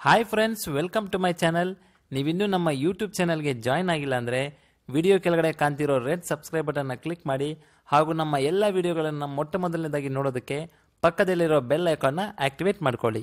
Hi friends welcome to my channel ನೀವಿನ್ನೂ ನಮ್ಮ YouTube ಚಾನಲ್ಗೆ ಜಾಯ್ನ್ ಆಗಿಲ್ಲ ಅಂದರೆ ವಿಡಿಯೋ ಕೆಳಗಡೆ ಕಾಣ್ತಿರೋ ರೆಡ್ ಸಬ್ಸ್ಕ್ರೈಬ್ ಬಟನ್ನ ಕ್ಲಿಕ್ ಮಾಡಿ ಹಾಗೂ ನಮ್ಮ ಎಲ್ಲ ವಿಡಿಯೋಗಳನ್ನು ಮೊಟ್ಟ ಮೊದಲನೇದಾಗಿ ನೋಡೋದಕ್ಕೆ ಪಕ್ಕದಲ್ಲಿರೋ ಬೆಲ್ ಐಕಾನ್ನ ಆಕ್ಟಿವೇಟ್ ಮಾಡ್ಕೊಳ್ಳಿ.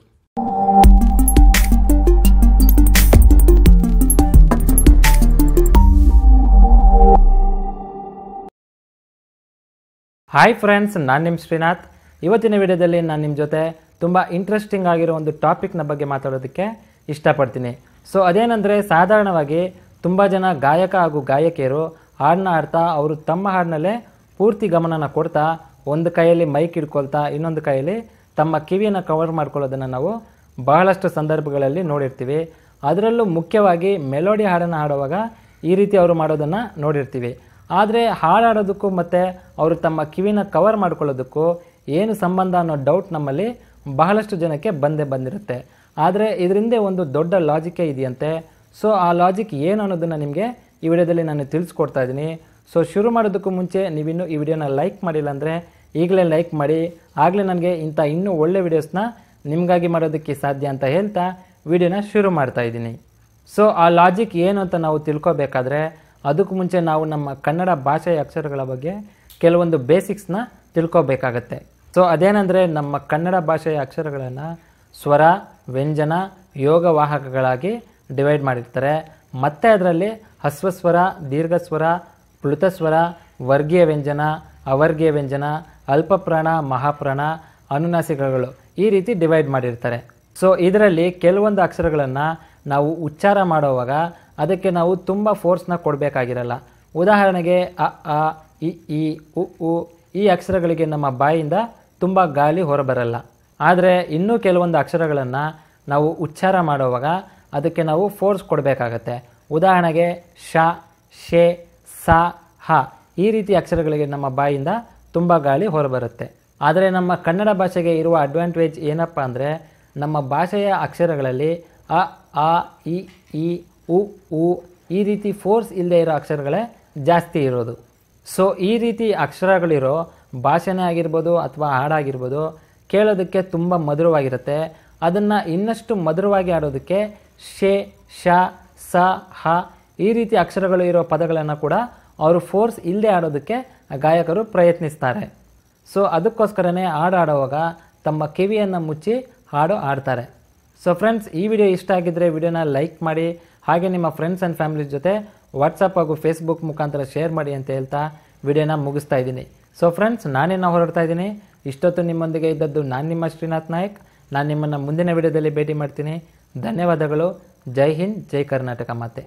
ಹಾಯ್ ಫ್ರೆಂಡ್ಸ್ ನಾನು ನಿಮ್ಮ ಶ್ರೀನಾಥ್. ಇವತ್ತಿನ ವಿಡಿಯೋದಲ್ಲಿ ನಾನು ನಿಮ್ಮ ಜೊತೆ ತುಂಬ ಇಂಟ್ರೆಸ್ಟಿಂಗ್ ಆಗಿರೋ ಒಂದು ಟಾಪಿಕ್ನ ಬಗ್ಗೆ ಮಾತಾಡೋದಕ್ಕೆ ಇಷ್ಟಪಡ್ತೀನಿ. ಸೊ ಅದೇನೆಂದರೆ ಸಾಧಾರಣವಾಗಿ ತುಂಬ ಜನ ಗಾಯಕ ಹಾಗೂ ಗಾಯಕಿಯರು ಹಾಡನ್ನ ಹಾಡ್ತಾ ಅವರು ತಮ್ಮ ಹಾಡಿನಲ್ಲೇ ಪೂರ್ತಿ ಗಮನನ ಕೊಡ್ತಾ ಒಂದು ಕೈಯಲ್ಲಿ ಮೈಕ್ ಹಿಡ್ಕೊಳ್ತಾ ಇನ್ನೊಂದು ಕೈಯಲ್ಲಿ ತಮ್ಮ ಕಿವಿಯನ್ನು ಕವರ್ ಮಾಡ್ಕೊಳ್ಳೋದನ್ನು ನಾವು ಬಹಳಷ್ಟು ಸಂದರ್ಭಗಳಲ್ಲಿ ನೋಡಿರ್ತೀವಿ. ಅದರಲ್ಲೂ ಮುಖ್ಯವಾಗಿ ಮೆಲೋಡಿ ಹಾಡನ್ನು ಹಾಡುವಾಗ ಈ ರೀತಿ ಅವರು ಮಾಡೋದನ್ನು ನೋಡಿರ್ತೀವಿ. ಆದರೆ ಹಾಡಾಡೋದಕ್ಕೂ ಮತ್ತು ಅವರು ತಮ್ಮ ಕಿವಿನ ಕವರ್ ಮಾಡ್ಕೊಳ್ಳೋದಕ್ಕೂ ಏನು ಸಂಬಂಧ ಅನ್ನೋ ಡೌಟ್ ನಮ್ಮಲ್ಲಿ ಬಹಳಷ್ಟು ಜನಕ್ಕೆ ಬಂದೇ ಬಂದಿರುತ್ತೆ. ಆದರೆ ಇದರಿಂದ ಒಂದು ದೊಡ್ಡ ಲಾಜಿಕೇ ಇದೆಯಂತೆ. ಸೊ ಆ ಲಾಜಿಕ್ ಏನು ಅನ್ನೋದನ್ನು ನಿಮಗೆ ಈ ವಿಡಿಯೋದಲ್ಲಿ ನಾನು ತಿಳಿಸ್ಕೊಡ್ತಾ ಇದ್ದೀನಿ. ಸೊ ಶುರು ಮಾಡೋದಕ್ಕೂ ಮುಂಚೆ ನೀವಿನ್ನೂ ಈ ವಿಡಿಯೋನ ಲೈಕ್ ಮಾಡಿಲ್ಲ ಅಂದರೆ ಈಗಲೇ ಲೈಕ್ ಮಾಡಿ. ಆಗಲೇ ನನಗೆ ಇಂಥ ಇನ್ನೂ ಒಳ್ಳೆ ವಿಡಿಯೋಸ್ನ ನಿಮಗಾಗಿ ಮಾಡೋದಕ್ಕೆ ಸಾಧ್ಯ ಅಂತ ಹೇಳ್ತಾ ವಿಡಿಯೋನ ಶುರು ಮಾಡ್ತಾ ಇದ್ದೀನಿ. ಸೊ ಆ ಲಾಜಿಕ್ ಏನು ಅಂತ ನಾವು ತಿಳ್ಕೊಬೇಕಾದ್ರೆ ಅದಕ್ಕೂ ಮುಂಚೆ ನಾವು ನಮ್ಮ ಕನ್ನಡ ಭಾಷೆಯ ಅಕ್ಷರಗಳ ಬಗ್ಗೆ ಕೆಲವೊಂದು ಬೇಸಿಕ್ಸ್ನ ತಿಳ್ಕೊಬೇಕಾಗತ್ತೆ. ಸೊ ಅದೇನೆಂದರೆ ನಮ್ಮ ಕನ್ನಡ ಭಾಷೆಯ ಅಕ್ಷರಗಳನ್ನು ಸ್ವರ, ವ್ಯಂಜನ ಯೋಗವಾಹಕಗಳಾಗಿ ಡಿವೈಡ್ ಮಾಡಿರ್ತಾರೆ. ಮತ್ತೆ ಅದರಲ್ಲಿ ಹಸ್ವಸ್ವರ, ದೀರ್ಘಸ್ವರ, ಪ್ಲುತಸ್ವರ, ವರ್ಗೀಯ ವ್ಯಂಜನ, ಅವರ್ಗೀಯ ವ್ಯಂಜನ, ಅಲ್ಪಪ್ರಾಣ, ಮಹಾಪ್ರಾಣ, ಅನುನಾಸಿಕಗಳು ಈ ರೀತಿ ಡಿವೈಡ್ ಮಾಡಿರ್ತಾರೆ. ಸೊ ಇದರಲ್ಲಿ ಕೆಲವೊಂದು ಅಕ್ಷರಗಳನ್ನು ನಾವು ಉಚ್ಚಾರ ಮಾಡುವಾಗ ಅದಕ್ಕೆ ನಾವು ತುಂಬ ಫೋರ್ಸ್ನ ಕೊಡಬೇಕಾಗಿರಲ್ಲ. ಉದಾಹರಣೆಗೆ ಅ ಆ ಇ ಈ ಉ ಈ ಅಕ್ಷರಗಳಿಗೆ ನಮ್ಮ ಬಾಯಿಂದ ತುಂಬ ಗಾಳಿ ಹೊರಬರಲ್ಲ. ಆದರೆ ಇನ್ನೂ ಕೆಲವೊಂದು ಅಕ್ಷರಗಳನ್ನು ನಾವು ಉಚ್ಚಾರ ಮಾಡುವಾಗ ಅದಕ್ಕೆ ನಾವು ಫೋರ್ಸ್ ಕೊಡಬೇಕಾಗತ್ತೆ. ಉದಾಹರಣೆಗೆ ಶ, ಶೆ, ಸ, ಹ ಈ ರೀತಿ ಅಕ್ಷರಗಳಿಗೆ ನಮ್ಮ ಬಾಯಿಂದ ತುಂಬ ಗಾಳಿ ಹೊರಬರುತ್ತೆ. ಆದರೆ ನಮ್ಮ ಕನ್ನಡ ಭಾಷೆಗೆ ಇರುವ ಅಡ್ವಾಂಟೇಜ್ ಏನಪ್ಪ ಅಂದರೆ ನಮ್ಮ ಭಾಷೆಯ ಅಕ್ಷರಗಳಲ್ಲಿ ಅ, ಆ, ಇ ಈ ಉ ಉ ಈ ರೀತಿ ಫೋರ್ಸ್ ಇಲ್ಲದೆ ಇರೋ ಅಕ್ಷರಗಳೇ ಜಾಸ್ತಿ ಇರೋದು. ಸೊ ಈ ರೀತಿ ಅಕ್ಷರಗಳಿರೋ ಭಾಷೆನೇ ಆಗಿರ್ಬೋದು ಅಥವಾ ಹಾಡಾಗಿರ್ಬೋದು ಕೇಳೋದಕ್ಕೆ ತುಂಬ ಮಧುರವಾಗಿರುತ್ತೆ. ಅದನ್ನು ಇನ್ನಷ್ಟು ಮಧುರವಾಗಿ ಆಡೋದಕ್ಕೆ ಶೇ, ಶ, ಸ, ಹ ಈ ರೀತಿ ಅಕ್ಷರಗಳು ಇರೋ ಪದಗಳನ್ನು ಕೂಡ ಅವರು ಫೋರ್ಸ್ ಇಲ್ಲದೆ ಆಡೋದಕ್ಕೆ ಗಾಯಕರು ಪ್ರಯತ್ನಿಸ್ತಾರೆ. ಸೊ ಅದಕ್ಕೋಸ್ಕರನೇ ಹಾಡು ಆಡುವಾಗ ತಮ್ಮ ಕಿವಿಯನ್ನು ಮುಚ್ಚಿ ಹಾಡು ಆಡ್ತಾರೆ ಸೊ ಫ್ರೆಂಡ್ಸ್, ಈ ವಿಡಿಯೋ ಇಷ್ಟ ಆಗಿದ್ದರೆ ವಿಡಿಯೋನ ಲೈಕ್ ಮಾಡಿ, ಹಾಗೆ ನಿಮ್ಮ ಫ್ರೆಂಡ್ಸ್ ಆ್ಯಂಡ್ ಫ್ಯಾಮಿಲಿ ಜೊತೆ ವಾಟ್ಸಪ್ ಹಾಗೂ ಫೇಸ್ಬುಕ್ ಮುಖಾಂತರ ಶೇರ್ ಮಾಡಿ ಅಂತ ಹೇಳ್ತಾ ವಿಡಿಯೋನ ಮುಗಿಸ್ತಾ ಇದ್ದೀನಿ. ಸೊ ಫ್ರೆಂಡ್ಸ್ ನಾನೇನು ಹೊರಡ್ತಾ ಇದ್ದೀನಿ. ಇಷ್ಟೊತ್ತು ನಿಮ್ಮೊಂದಿಗೆ ಇದ್ದದ್ದು ನಾನು ನಿಮ್ಮ ಶ್ರೀನಾಥ್ ನಾಯಕ್. ನಾನು ನಿಮ್ಮನ್ನು ಮುಂದಿನ ವಿಡಿಯೋದಲ್ಲಿ ಭೇಟಿ ಮಾಡ್ತೀನಿ. ಧನ್ಯವಾದಗಳು. ಜೈ ಹಿಂದ್, ಜೈ ಕರ್ನಾಟಕ ಮಾತೆ.